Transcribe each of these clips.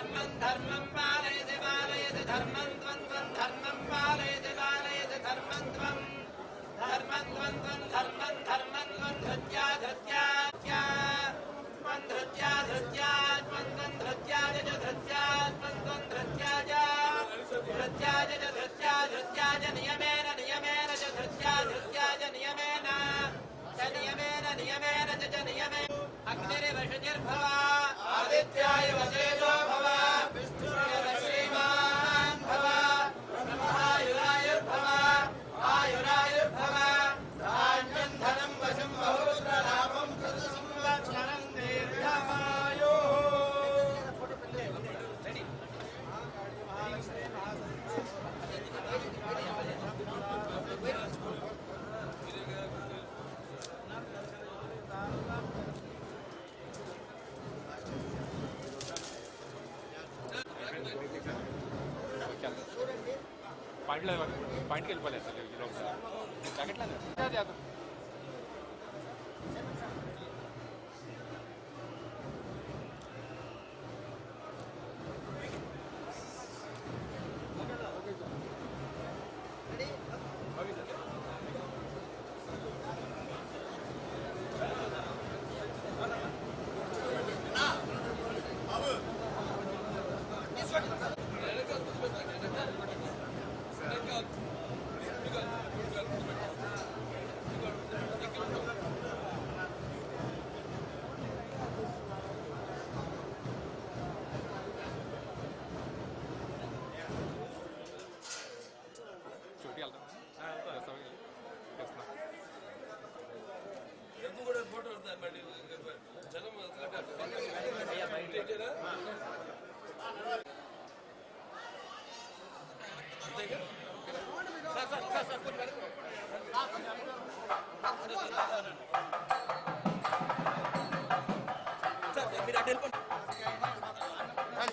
धर्मम् धर्मम् पालयति पालयति धर्मम् त्वन् त्वम् धर्मम् पालयति पालयति धर्मम् त्वम् धर्मन् त्वन् त्वम् धर्मम् धर्मन् त्वम् धृत्या धृत्या च धृत्या धृत्यात्मन्त्वम् धृत्या च धृत्या धृत्यात्मन् त्वम् धृत्या च धृत्या च धृत्या धृत्या च नियमेन नियमेन च धृत्या धृत्या च नियमेन। च नियमेन नियमेन च च नियमे। अग्निर्वशुचिर्भवा आदित्याय वसेजो పాయింట్లో పాయింట్కి వెళ్ళిపోలేదు సార్ ఈరోజు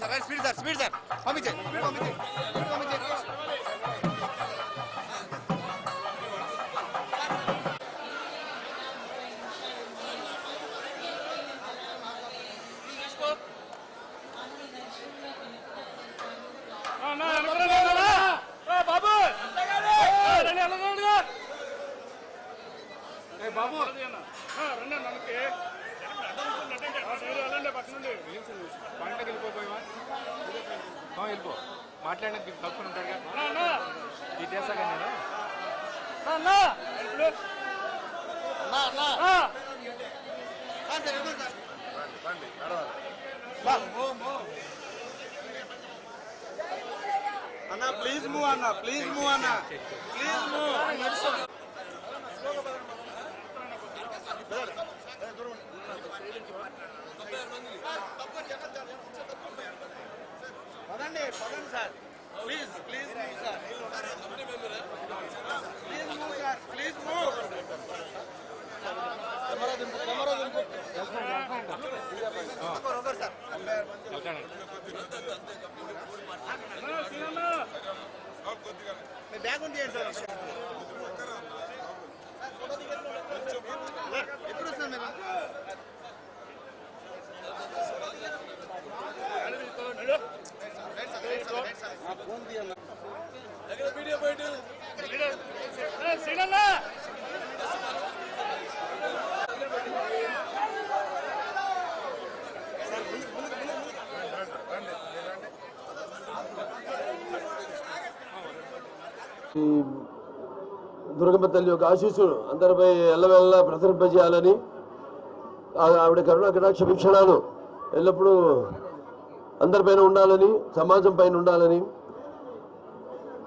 sir speed sir speed sir పంపించే స్పీడ్ పంపించే స్పీడ్ పంపించే మాట్లాడడానికి కలుపుకొని ఉంటాడుగా ఇది చేస్తాగా నేను. అన్న! ప్లీజ్ మూవ్ అన్న ప్లీజ్ మూవ్ అన్న ప్లీజ్ మూవ్ పదండి పదండి sir. Please please move sir please move sir please move camera దింపు కెమెరా దింపు. ఒకరు ఒకరు సార్ మీ బ్యాగ్ ఉంది సార్? ఈ దుర్గమ్మ తల్లి యొక్క ఆశీస్సులు అందరిపై ఎల్లవెల్ల ప్రసరింపజేయాలని ఆవిడ కరుణ కటాక్ష వీక్షణాలు ఎల్లప్పుడూ అందరిపైన ఉండాలని సమాజం పైన ఉండాలని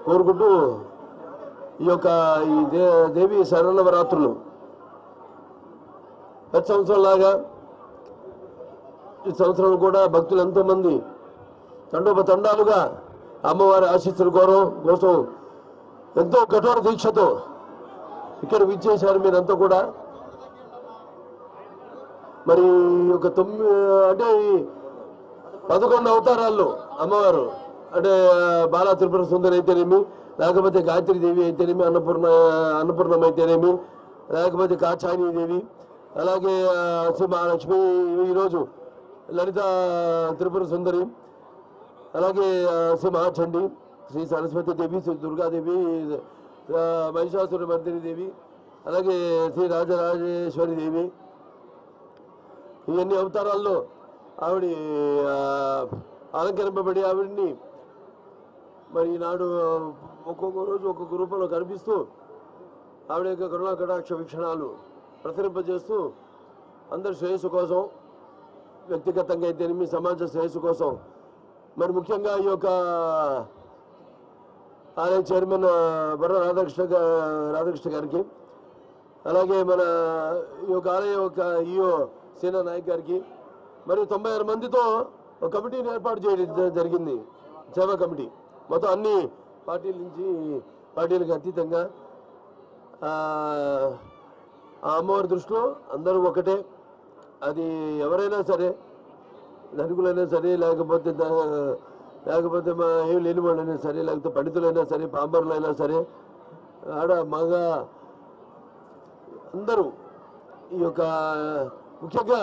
కోరుకుంటూ ఈ యొక్క ఈ దే దేవి శరణవరాత్రులు ప్రతి సంవత్సరం లాగా ఈ సంవత్సరం కూడా భక్తులు ఎంతోమంది తండోపతండాలుగా అమ్మవారి ఆశీస్సుల కోరం కోసం ఎంతో కఠోర దీక్షతో ఇక్కడ విచ్చేశారు మీరంతా కూడా. మరి ఒక తొమ్మిది అంటే పదకొండు అవతారాల్లో అమ్మవారు అంటే బాలా త్రిపుర సుందరి అయితేనేమి లేకపోతే గాయత్రీదేవి అయితేనేమి అన్నపూర్ణ అన్నపూర్ణం అయితేనేమి లేకపోతే కాచానీదేవి అలాగే శ్రీ మహాలక్ష్మి ఈరోజు లలిత త్రిపుర సుందరి అలాగే శ్రీ మహాచండి శ్రీ సరస్వతి దేవి శ్రీ దుర్గాదేవి మహిషాసుర మర్దిని దేవి అలాగే శ్రీ రాజరాజేశ్వరి దేవి. ఇవన్నీ అవతారాల్లో ఆవిడ అలంకరింపబడి ఆవిడ్ని మరి ఈనాడు ఒక్కొక్క రోజు ఒక్కొక్క రూపంలో కనిపిస్తూ ఆవిడ యొక్క కరుణా కటాక్ష వీక్షణాలు ప్రసరింపజేస్తూ అందరి శ్రేయస్సు కోసం వ్యక్తిగతంగా అయితేనేమి సమాజ శ్రేయస్సు కోసం మరి ముఖ్యంగా ఈ యొక్క ఆలయ చైర్మన్ ఆ, బర్ర రాధాకృష్ణ రాధాకృష్ణ గారికి అలాగే మన ఈ యొక్క ఆలయ యొక్క ఈఓ సేనా నాయక్ గారికి మరియు తొంభై ఆరు మందితో ఒక కమిటీని ఏర్పాటు చేయడం జరిగింది. సేవా కమిటీ. మొత్తం అన్ని పార్టీల నుంచి పార్టీలకు అతీతంగా ఆ అమ్మవారి దృష్టిలో అందరూ ఒకటే. అది ఎవరైనా సరే ధనికులైనా సరే లేకపోతే లేకపోతే మా ఏం లేని వాళ్ళైనా సరే లేకపోతే పండితులైనా సరే పాంబరులైనా సరే ఆడ మగ అందరూ ఈ యొక్క ముఖ్యంగా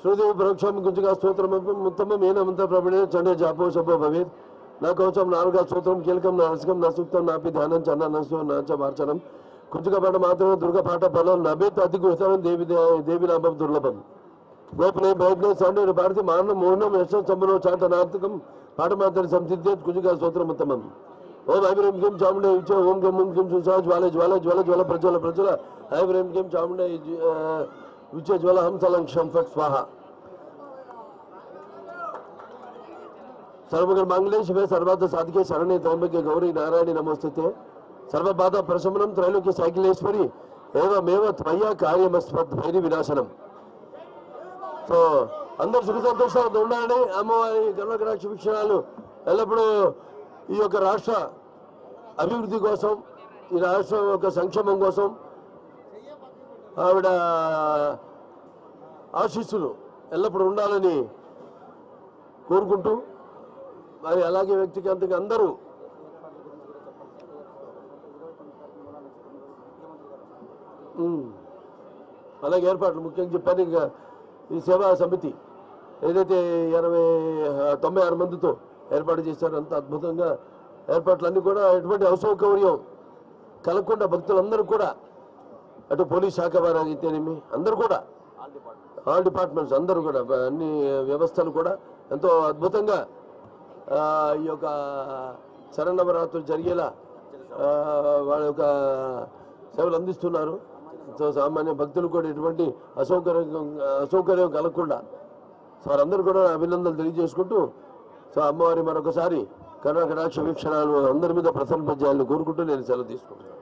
శ్రీదేవి పరోక్షం గుంజుగా స్తోత్రం ఉత్తమం ఏనమంత ప్రబడే చండే జాపో శుభో భవేత్. నా కవచం నాలుగా స్తోత్రం కీలకం నా రసకం నా సూక్తం నాపి ధ్యానం చన్న నా నాచ మార్చనం. కుంచుకపేట మాత్రమే దుర్గ పాట బలం లభ్యత అతి కుశలం దేవి దేవి లాభం దుర్లభం లోపలే బయటనే సాండేరు భారతి మారణ మూర్ణం యశం చంబలో చాట నార్థకం పాట మాత్రం సంసిద్ధే కుజుగా స్తోత్రం ఉత్తమం ఓం ఐబ్రేం కిం చాముండే ఇచ్చే ఓం గం ముం కిం చూసా జ్వాల జ్వాల జ్వాల జ్వాల ప్రజ్వల ప్రజ్వల ఐబ్రేం కిం చాముండే విచ్చే జ్వాల హంసలం క్షం ఫట్ స్వాహ సర్వగర్ మంగళేశ్ సర్వాత సాధికే శరణే త్రయంబకే గౌరీ నారాయణి నమోస్తుతే సర్వబాధ ప్రశమనం త్రైలోక్య సైకిలేశ్వరి ఏవమేవ త్వయ్య కార్యమస్వద్వైరి వినాశనం. సో అందరు సుఖ సంతోషాలతో ఉండాలని అమ్మవారి కర్ణగ్రహ శుభిక్షణాలు ఎల్లప్పుడూ ఈ యొక్క రాష్ట్ర అభివృద్ధి కోసం ఈ రాష్ట్రం యొక్క సంక్షేమం కోసం ఆవిడ ఆశీస్సులు ఎల్లప్పుడూ ఉండాలని కోరుకుంటూ మరి అలాగే వ్యక్తిగతంగా అందరూ అలాగే ఏర్పాట్లు ముఖ్యంగా చెప్పాను ఇంకా ఈ సేవా సమితి ఏదైతే ఇరవై తొంభై ఆరు మందితో ఏర్పాటు చేశారో అంత అద్భుతంగా ఏర్పాట్లన్నీ కూడా ఎటువంటి అసౌకర్యం కలగకుండా భక్తులందరూ కూడా అటు పోలీస్ శాఖ వారు అయితేనేమి అందరూ కూడా ఆల్ డిపార్ట్మెంట్స్ అందరూ కూడా అన్ని వ్యవస్థలు కూడా ఎంతో అద్భుతంగా ఈ యొక్క శరణవరాత్రులు జరిగేలా వాళ్ళ యొక్క సేవలు అందిస్తున్నారు. సామాన్య భక్తులు కూడా ఎటువంటి అసౌకర్యం అసౌకర్యం కలగకుండా సో వారందరూ కూడా అభినందనలు తెలియజేసుకుంటూ సో అమ్మవారి మరొకసారి కర్ణకటాక్ష వీక్షణాలు అందరి మీద ప్రసన్నపజేయాలని కోరుకుంటూ నేను సెలవు తీసుకుంటున్నాను.